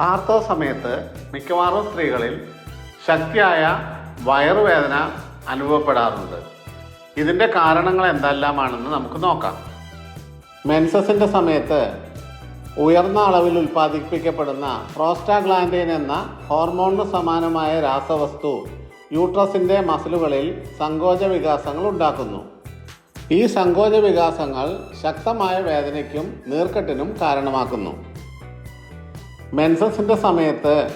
ആർത്തവ സമയത്ത് മിക്കവാറും സ്ത്രീകളിൽ ശക്തിയായ വയറുവേദന അനുഭവപ്പെടാറുണ്ട്. ഇതിന്റെ കാരണങ്ങൾ എന്തെല്ലാമാണെന്ന് നമുക്ക് നോക്കാം. മെൻസസിന്റെ സമയത്ത് ഉയർന്ന അളവിൽ ഉൽപ്പാദിപ്പിക്കപ്പെടുന്ന പ്രോസ്റ്റാഗ്ലാൻഡിൻ എന്ന ഹോർമോണിന് സമാനമായ രാസവസ്തു യൂട്രസിന്റെ മസിലുകളിൽ സങ്കോച വികാസങ്ങൾ ഉണ്ടാക്കുന്നു. ഈ സങ്കോച വികാസങ്ങൾ ശക്തമായ വേദനയ്ക്കും നീർക്കെട്ടിനും കാരണമാക്കുന്നു. മെൻസസിന്റെ സമയത്ത്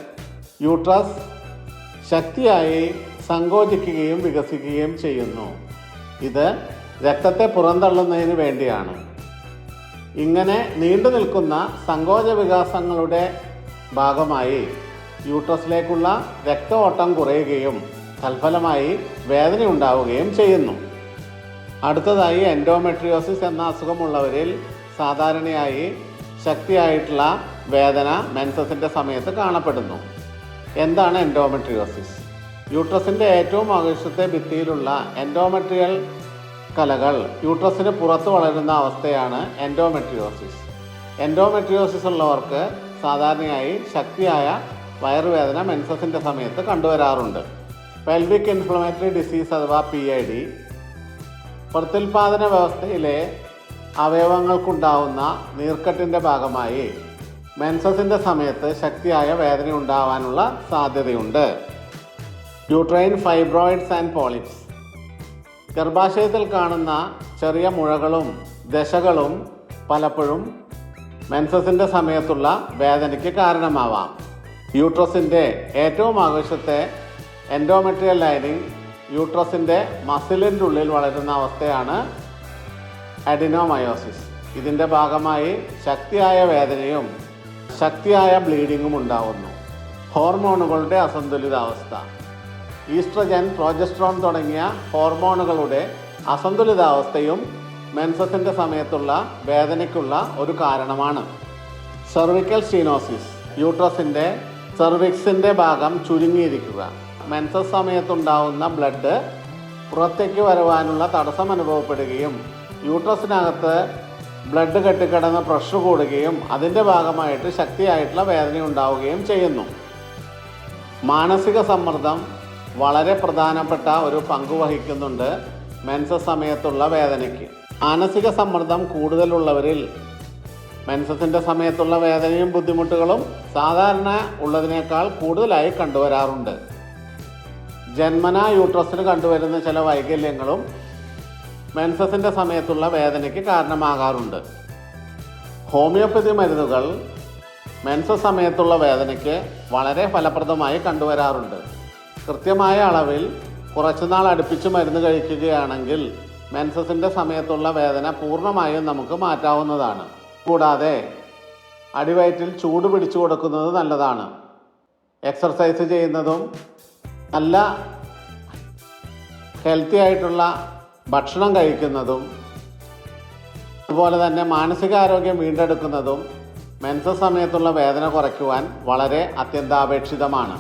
യൂട്രസ് ശക്തിയായി സങ്കോചിക്കുകയും വികസിക്കുകയും ചെയ്യുന്നു. ഇത് രക്തത്തെ പുറന്തള്ളുന്നതിന് വേണ്ടിയാണ്. ഇങ്ങനെ നീണ്ടു നിൽക്കുന്ന സങ്കോച വികാസങ്ങളുടെ ഭാഗമായി യൂട്രസിലേക്കുള്ള രക്ത ഓട്ടം കുറയുകയും തൽഫലമായി വേദന ഉണ്ടാവുകയും ചെയ്യുന്നു. അടുത്തതായി എൻഡോമെട്രിയോസിസ് എന്ന അസുഖമുള്ളവരിൽ സാധാരണയായി ശക്തിയായിട്ടുള്ള വേദന മെൻസസിന്റെ സമയത്ത് കാണപ്പെടുന്നു. എന്താണ് എൻഡോമെട്രിയോസിസ് യൂട്രസിന്റെ ഏറ്റവും ആകർഷത്തെ ഭിത്തിയിലുള്ള എൻഡോമെട്രിയൽ കലകൾ യൂട്രസിന് പുറത്ത് വളരുന്ന അവസ്ഥയാണ് എൻഡോമെട്രിയോസിസ് എൻഡോമെട്രിയോസിസ് ഉള്ളവർക്ക് സാധാരണയായി ശക്തിയായ വയറുവേദന മെൻസസിന്റെ സമയത്ത് കണ്ടുവരാറുണ്ട്. പെൽവിക് ഇൻഫ്ലമേറ്ററി ഡിസീസ് അഥവാ പി ഐ ഡി പ്രത്യുൽപാദന വ്യവസ്ഥയിലെ അവയവങ്ങൾക്കുണ്ടാവുന്ന നീർക്കെട്ടിന്റെ ഭാഗമായി മെൻസസിന്റെ സമയത്ത് ശക്തിയായ വേദന ഉണ്ടാവാനുള്ള സാധ്യതയുണ്ട്. Uterine fibroids and polyps. ഗർഭാശയത്തിൽ കാണുന്ന ചെറിയ മുഴകളും ദശകളും പലപ്പോഴും മെൻസസിന്റെ സമയത്തുള്ള വേദനയ്ക്ക് കാരണമാവാം. യൂട്രസിന്റെ ഏറ്റവും ആവശ്യത്തെ എൻഡോമെട്രിയൽ ലൈനിങ് യൂട്രസിന്റെ മസിലിന്റെ ഉള്ളിൽ വളരുന്ന അവസ്ഥയാണ് അഡിനോമയോസിസ്. ഇതിന്റെ ഭാഗമായി ശക്തിയായ വേദനയും ശക്തിയായ ബ്ലീഡിങ്ങും ഉണ്ടാവുന്നു. ഹോർമോണുകളുടെ അസന്തുലിതാവസ്ഥ. ഈസ്ട്രജൻ പ്രോജസ്ട്രോൺ തുടങ്ങിയ ഹോർമോണുകളുടെ അസന്തുലിതാവസ്ഥയും മെൻസസിന്റെ സമയത്തുള്ള വേദനയ്ക്കുള്ള ഒരു കാരണമാണ്. സെർവിക്കൽ സ്റ്റീനോസിസ് യൂട്രസിന്റെ സെർവിക്സിന്റെ ഭാഗം ചുരുങ്ങിയിരിക്കുക. മെൻസസ് സമയത്തുണ്ടാവുന്ന ബ്ലഡ് പുറത്തേക്ക് വരുവാനുള്ള തടസ്സം അനുഭവപ്പെടുകയും യൂട്രസിനകത്ത് ബ്ലഡ് കെട്ടിക്കിടന്ന് പ്രഷർ കൂടുകയും അതിന്റെ ഭാഗമായിട്ട് ശക്തിയായിട്ടുള്ള വേദന ഉണ്ടാവുകയും ചെയ്യുന്നു. മാനസിക സമ്മർദ്ദം വളരെ പ്രധാനപ്പെട്ട ഒരു പങ്ക് വഹിക്കുന്നുണ്ട് മെൻസസ് സമയത്തുള്ള വേദനയ്ക്ക്. മാനസിക സമ്മർദ്ദം കൂടുതലുള്ളവരിൽ മെൻസസിന്റെ സമയത്തുള്ള വേദനയും ബുദ്ധിമുട്ടുകളും സാധാരണ ഉള്ളതിനേക്കാൾ കൂടുതലായി കണ്ടുവരാറുണ്ട്. ജന്മന യൂട്രസിന് കണ്ടുവരുന്ന ചില വൈകല്യങ്ങളും മെൻസസിന്റെ സമയത്തുള്ള വേദനയ്ക്ക് കാരണമാകാറുണ്ട്. ഹോമിയോപ്പതി മരുന്നുകൾ മെൻസസ് സമയത്തുള്ള വേദനയ്ക്ക് വളരെ ഫലപ്രദമായി കണ്ടുവരാറുണ്ട്. കൃത്യമായ അളവിൽ കുറച്ചുനാൾ അടുപ്പിച്ച് മരുന്ന് കഴിക്കുകയാണെങ്കിൽ മെൻസസിന്റെ സമയത്തുള്ള വേദന പൂർണമായും നമുക്ക് മാറ്റാവുന്നതാണ്. കൂടാതെ അടിവയറ്റിൽ ചൂട് പിടിച്ചു കൊടുക്കുന്നത് നല്ലതാണ്. എക്സർസൈസ് ചെയ്യുന്നതും നല്ല ഹെൽത്തി ആയിട്ടുള്ള ഭക്ഷണം കഴിക്കുന്നതും അതുപോലെ തന്നെ മാനസികാരോഗ്യം വീണ്ടെടുക്കുന്നതും മെൻസ സമയത്തുള്ള വേദന കുറയ്ക്കുവാൻ വളരെ അത്യന്താപേക്ഷിതമാണ്.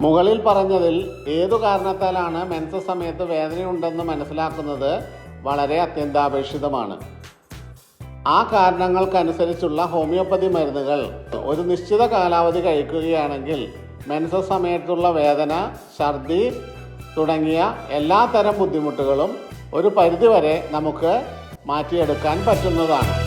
മുകളിൽ പറഞ്ഞതിൽ ഏതു കാരണത്താലാണ് മെൻസ സമയത്ത് വേദനയുണ്ടെന്ന് മനസ്സിലാക്കുന്നത് വളരെ അത്യന്താപേക്ഷിതമാണ്. ആ കാരണങ്ങൾക്കനുസരിച്ചുള്ള ഹോമിയോപ്പതി മരുന്നുകൾ ഒരു നിശ്ചിത കാലാവധി കഴിക്കുകയാണെങ്കിൽ മെൻസ സമയത്തുള്ള വേദന ഛർദി തുടങ്ങിയ എല്ലാത്തരം തരം ബുദ്ധിമുട്ടുകളും ഒരു പരിധിവരെ നമുക്ക് മാറ്റിയെടുക്കാൻ പറ്റുന്നതാണ്.